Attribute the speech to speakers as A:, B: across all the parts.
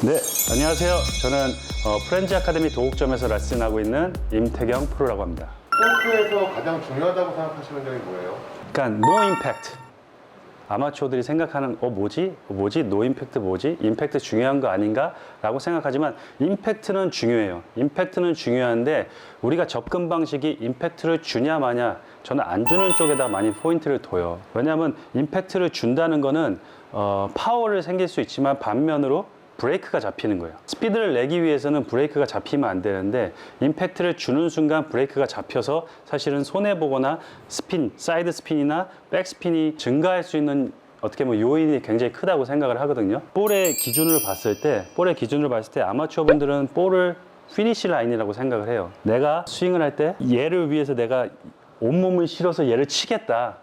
A: 네, 안녕하세요. 저는 어, 프렌즈 아카데미 도곡점에서 레슨하고 있는 임태경 프로라고 합니다.
B: 골프에서 가장 중요하다고 생각하시는 점이 뭐예요?
A: 그러니까 노 임팩트. 아마추어들이 생각하는 어 뭐지? 어, 뭐지? 노 임팩트 뭐지? 임팩트 중요한 거 아닌가 라고 생각하지만 임팩트는 중요해요. 임팩트는 중요한데 우리가 접근 방식이 임팩트를 주냐 마냐 저는 안 주는 쪽에다 많이 포인트를 둬요. 왜냐하면 임팩트를 준다는 거는 어, 파워를 생길 수 있지만 반면으로 브레이크가 잡히는 거예요. 스피드를 내기 위해서는 브레이크가 잡히면 안 되는데 임팩트를 주는 순간 브레이크가 잡혀서 사실은 손해 보거나 스핀, 사이드 스핀이나 백 스핀이 증가할 수 있는 어떻게 보면 요인이 굉장히 크다고 생각을 하거든요. 볼의 기준을 봤을 때, 볼의 기준을 봤을 때 아마추어 분들은 볼을 피니시 라인이라고 생각을 해요. 내가 스윙을 할 때 얘를 위해서 내가 온몸을 실어서 얘를 치겠다.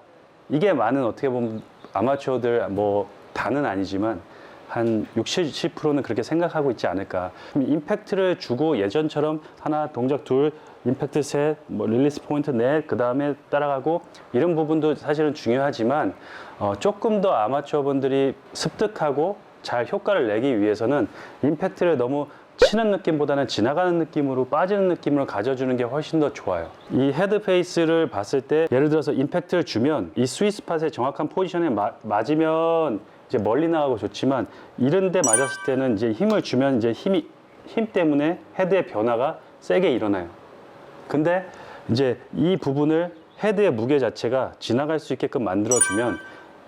A: 이게 많은 어떻게 보면 아마추어들 뭐 다는 아니지만 한 60, 70%는 그렇게 생각하고 있지 않을까. 임팩트를 주고 예전처럼 하나, 동작 둘, 임팩트 셋, 뭐 릴리스 포인트 넷, 그 다음에 따라가고 이런 부분도 사실은 중요하지만 어, 조금 더 아마추어 분들이 습득하고 잘 효과를 내기 위해서는 임팩트를 너무 치는 느낌보다는 지나가는 느낌으로 빠지는 느낌으로 가져주는 게 훨씬 더 좋아요. 이 헤드 페이스를 봤을 때 예를 들어서 임팩트를 주면 이 스윗 스팟의 정확한 포지션에 마- 맞으면 이제 멀리 나가고 좋지만 이런 데 맞았을 때는 이제 힘을 주면 이제 힘이 힘 때문에 헤드의 변화가 세게 일어나요. 근데 이제 이 부분을 헤드의 무게 자체가 지나갈 수 있게끔 만들어주면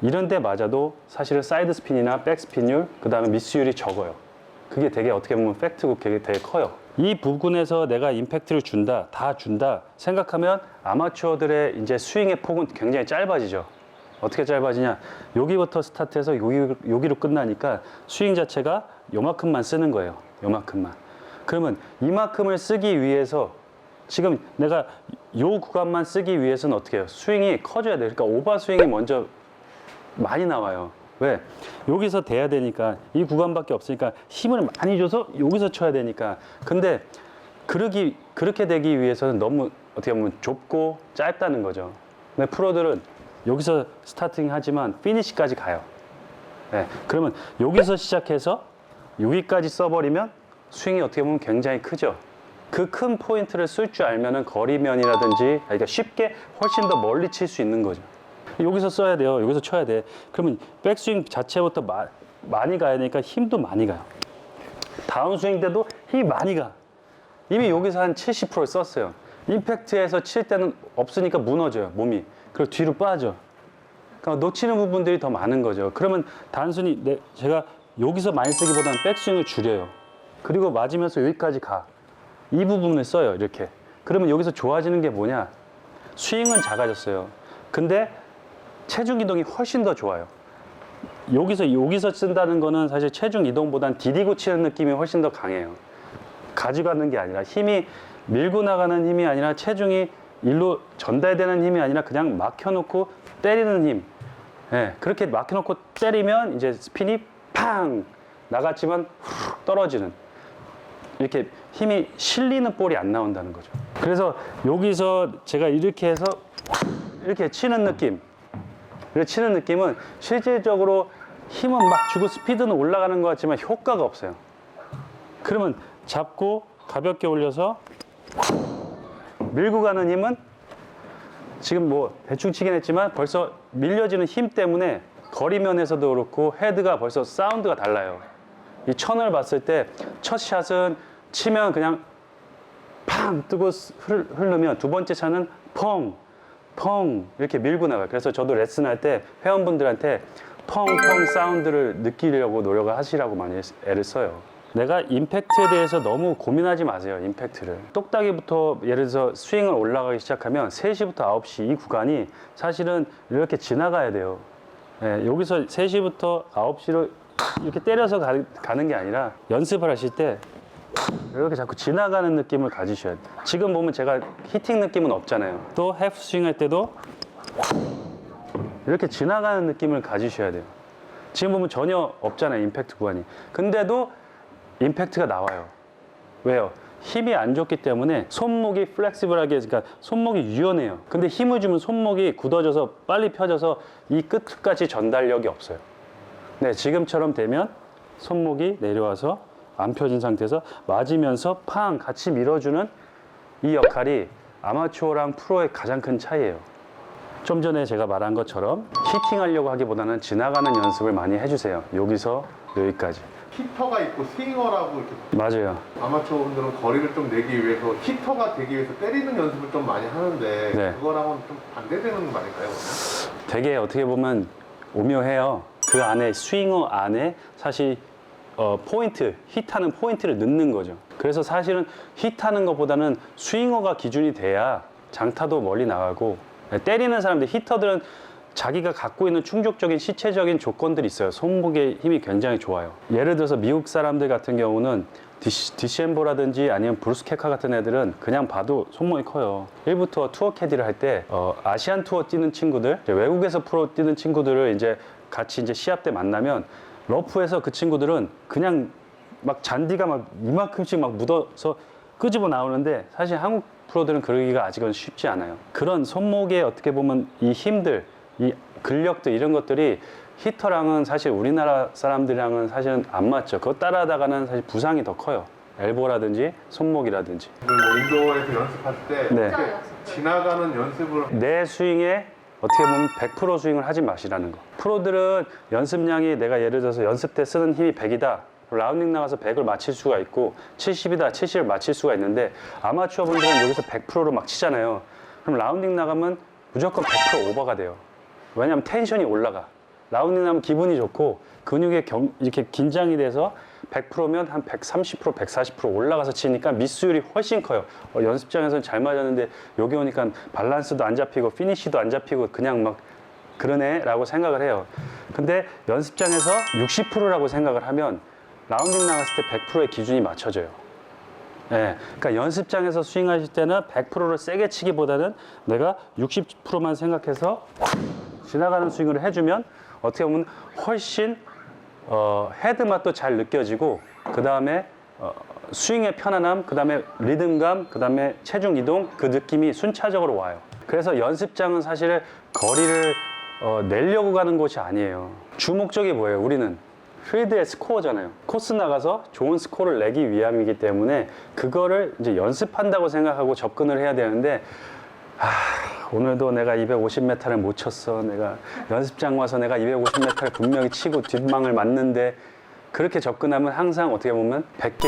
A: 이런 데 맞아도 사실은 사이드 스핀이나 백 스핀율, 그 다음에 미스율이 적어요. 그게 되게 어떻게 보면 팩트고 되게, 되게 커요. 이 부분에서 내가 임팩트를 준다, 다 준다 생각하면 아마추어들의 이제 스윙의 폭은 굉장히 짧아지죠. 어떻게 짧아지냐? 여기부터 스타트해서 여기, 여기로 끝나니까 스윙 자체가 요만큼만 쓰는 거예요. 요만큼만. 그러면 이만큼을 쓰기 위해서 지금 내가 요 구간만 쓰기 위해서는 어떻게 해요? 스윙이 커져야 돼요. 그러니까 오버 스윙이 먼저 많이 나와요. 왜? 여기서 돼야 되니까 이 구간밖에 없으니까 힘을 많이 줘서 여기서 쳐야 되니까. 근데 그러기 그렇게 되기 위해서는 너무 어떻게 보면 좁고 짧다는 거죠. 근데 프로들은 여기서 스타팅 하지만 피니시까지 가요. 네, 그러면 여기서 시작해서 여기까지 써버리면 스윙이 어떻게 보면 굉장히 크죠. 그 큰 포인트를 쓸 줄 알면은 거리면이라든지 그러니까 쉽게 훨씬 더 멀리 칠 수 있는 거죠. 여기서 써야 돼요. 여기서 쳐야 돼. 그러면 백스윙 자체부터 마- 많이 가야 되니까 힘도 많이 가요. 다운스윙 때도 힘이 많이 가. 이미 여기서 한 70% 썼어요. 임팩트에서 칠 때는 없으니까 무너져요, 몸이. 그리고 뒤로 빠져. 그러니까 놓치는 부분들이 더 많은 거죠. 그러면 단순히 내, 제가 여기서 많이 쓰기보다는 백스윙을 줄여요. 그리고 맞으면서 여기까지 가. 이 부분을 써요, 이렇게. 그러면 여기서 좋아지는 게 뭐냐? 스윙은 작아졌어요. 근데 체중 이동이 훨씬 더 좋아요. 여기서 여기서 쓴다는 거는 사실 체중 이동보단 디디고 치는 느낌이 훨씬 더 강해요. 가져가는 게 아니라 힘이 밀고 나가는 힘이 아니라 체중이 일로 전달되는 힘이 아니라 그냥 막혀놓고 때리는 힘. 예, 그렇게 막혀놓고 때리면 이제 스핀이 팡 나갔지만 훅 떨어지는 이렇게 힘이 실리는 볼이 안 나온다는 거죠. 그래서 여기서 제가 이렇게 해서 이렇게 치는 느낌. 이렇게 치는 느낌은 실질적으로 힘은 막 주고 스피드는 올라가는 것 같지만 효과가 없어요. 그러면 잡고 가볍게 올려서 밀고 가는 힘은 지금 뭐 대충 치긴 했지만 벌써 밀려지는 힘 때문에 거리면에서도 그렇고 헤드가 벌써 사운드가 달라요. 이 천을 봤을 때 첫 샷은 치면 그냥 팡 뜨고 흐르- 흐르면 두 번째 차는 펑, 펑 이렇게 밀고 나가요. 그래서 저도 레슨할 때 회원분들한테 펑펑 사운드를 느끼려고 노력을 하시라고 많이 애를 써요. 내가 임팩트에 대해서 너무 고민하지 마세요. 임팩트를. 똑딱이부터 예를 들어서 스윙을 올라가기 시작하면 3시부터 9시 이 구간이 사실은 이렇게 지나가야 돼요. 예, 여기서 3시부터 9시로 이렇게 때려서 가, 가는 게 아니라 연습을 하실 때 이렇게 자꾸 지나가는 느낌을 가지셔야 돼요. 지금 보면 제가 히팅 느낌은 없잖아요. 또 해프 스윙 할 때도 이렇게 지나가는 느낌을 가지셔야 돼요. 지금 보면 전혀 없잖아요. 임팩트 구간이. 근데도 임팩트가 나와요. 왜요? 힘이 안 좋기 때문에 손목이 플렉시블하게 그러니까 손목이 유연해요. 근데 힘을 주면 손목이 굳어져서 빨리 펴져서 이 끝까지 전달력이 없어요. 네, 지금처럼 되면 손목이 내려와서 안 펴진 상태에서 맞으면서 팡 같이 밀어주는 이 역할이 아마추어랑 프로의 가장 큰 차이예요. 좀 전에 제가 말한 것처럼 히팅하려고 하기보다는 지나가는 연습을 많이 해주세요. 여기서 여기까지.
B: 히터가 있고 스윙어라고 이렇게
A: 맞아요.
B: 아마추어 분들은 거리를 좀 내기 위해서 히터가 되기 위해서 때리는 연습을 좀 많이 하는데
A: 네.
B: 그거랑은 좀 반대되는 말일까요?
A: 되게 어떻게 보면 오묘해요. 그 안에 스윙어 안에 사실 어, 포인트, hit하는 포인트를 넣는 거죠. 그래서 사실은 hit하는 것보다는 스윙어가 기준이 돼야 장타도 멀리 나가고 네, 때리는 사람들 히터들은 자기가 갖고 있는 충족적인 시체적인 조건들이 있어요. 손목의 힘이 굉장히 좋아요. 예를 들어서 미국 사람들 같은 경우는 디시, 디시 엠보라든지 아니면 브루스 케카 같은 애들은 그냥 봐도 손목이 커요. 1부터 투어 캐디를 할때 어, 아시안 투어 뛰는 친구들, 외국에서 프로 뛰는 친구들을 이제 같이 이제 시합 때 만나면 러프에서 그 친구들은 그냥 막 잔디가 막 이만큼씩 막 묻어서 끄집어 나오는데 사실 한국 프로들은 그러기가 아직은 쉽지 않아요. 그런 손목에 어떻게 보면 이 힘들, 이 근력들 이런 것들이 히터랑은 사실 우리나라 사람들이랑은 사실은 안 맞죠. 그거 따라하다가는 사실 부상이 더 커요. 엘보라든지 손목이라든지.
B: 뭐 인도어에서 연습할 때
A: 네.
B: 지나가는 연습을
A: 내 스윙에 어떻게 보면 100% 스윙을 하지 마시라는 거. 프로들은 연습량이 내가 예를 들어서 연습 때 쓰는 힘이 100이다. 라운딩 나가서 100을 맞힐 수가 있고 70이다, 70을 맞힐 수가 있는데 아마추어 분들은 여기서 100%로 막 치잖아요. 그럼 라운딩 나가면 무조건 100% 오버가 돼요. 왜냐하면 텐션이 올라가. 라운딩 나면 기분이 좋고 근육에 경- 이렇게 긴장이 돼서 100%면 한 130%, 140% 올라가서 치니까 미스율이 훨씬 커요. 어, 연습장에서는 잘 맞았는데 여기 오니까 밸런스도 안 잡히고 피니쉬도 안 잡히고 그냥 막 그러네 라고 생각을 해요. 근데 연습장에서 60%라고 생각을 하면 라운딩 나갔을 때 100%의 기준이 맞춰져요. 예, 그러니까 연습장에서 스윙하실 때는 100%를 세게 치기보다는 내가 60%만 생각해서 지나가는 스윙을 해주면 어떻게 보면 훨씬 어, 헤드 맛도 잘 느껴지고 그 다음에 어, 스윙의 편안함, 그 다음에 리듬감, 그 다음에 체중 이동 그 느낌이 순차적으로 와요. 그래서 연습장은 사실 거리를 어, 내려고 가는 곳이 아니에요. 주 목적이 뭐예요? 우리는 필드의 스코어잖아요. 코스 나가서 좋은 스코어를 내기 위함이기 때문에 그거를 이제 연습한다고 생각하고 접근을 해야 되는데 아, 오늘도 내가 250m를 못 쳤어. 내가 연습장 와서 내가 250m를 분명히 치고 뒷망을 맞는데 그렇게 접근하면 항상 어떻게 보면 100개,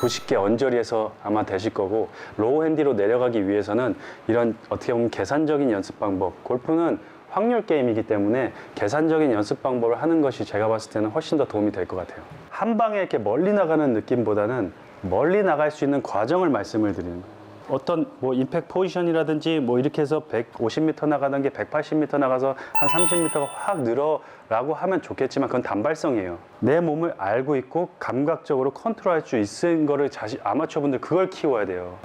A: 90개 언저리에서 아마 되실 거고 로우 핸디로 내려가기 위해서는 이런 어떻게 보면 계산적인 연습 방법. 골프는 확률 게임이기 때문에 계산적인 연습 방법을 하는 것이 제가 봤을 때는 훨씬 더 도움이 될 것 같아요. 한 방에 이렇게 멀리 나가는 느낌보다는 멀리 나갈 수 있는 과정을 말씀을 드리는 거예요. 어떤 뭐 임팩 포지션이라든지 뭐 이렇게 해서 150m 나가던 게 180m 나가서 한 30m가 확 늘어라고 하면 좋겠지만 그건 단발성이에요. 내 몸을 알고 있고 감각적으로 컨트롤할 수 있는 거를 자신 아마추어 분들 그걸 키워야 돼요.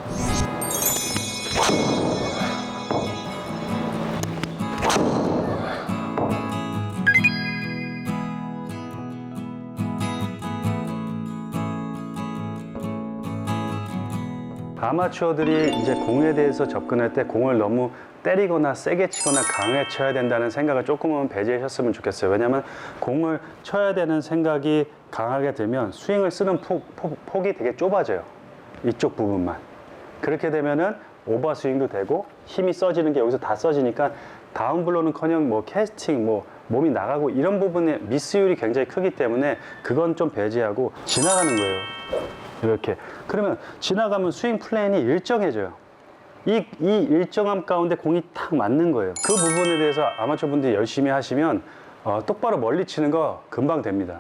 A: 아마추어들이 이제 공에 대해서 접근할 때 공을 너무 때리거나 세게 치거나 강하게 쳐야 된다는 생각을 조금은 배제하셨으면 좋겠어요. 왜냐하면 공을 쳐야 되는 생각이 강하게 들면 스윙을 쓰는 폭, 폭, 폭이 되게 좁아져요. 이쪽 부분만. 그렇게 되면은 오버 스윙도 되고 힘이 써지는 게 여기서 다 써지니까 다운블로는커녕 뭐 캐스팅 뭐 몸이 나가고 이런 부분에 미스율이 굉장히 크기 때문에 그건 좀 배제하고 지나가는 거예요. 이렇게 그러면 지나가면 스윙 플랜이 일정해져요. 이, 이 일정함 가운데 공이 딱 맞는 거예요. 그 부분에 대해서 아마추어 분들이 열심히 하시면 어, 똑바로 멀리 치는 거 금방 됩니다.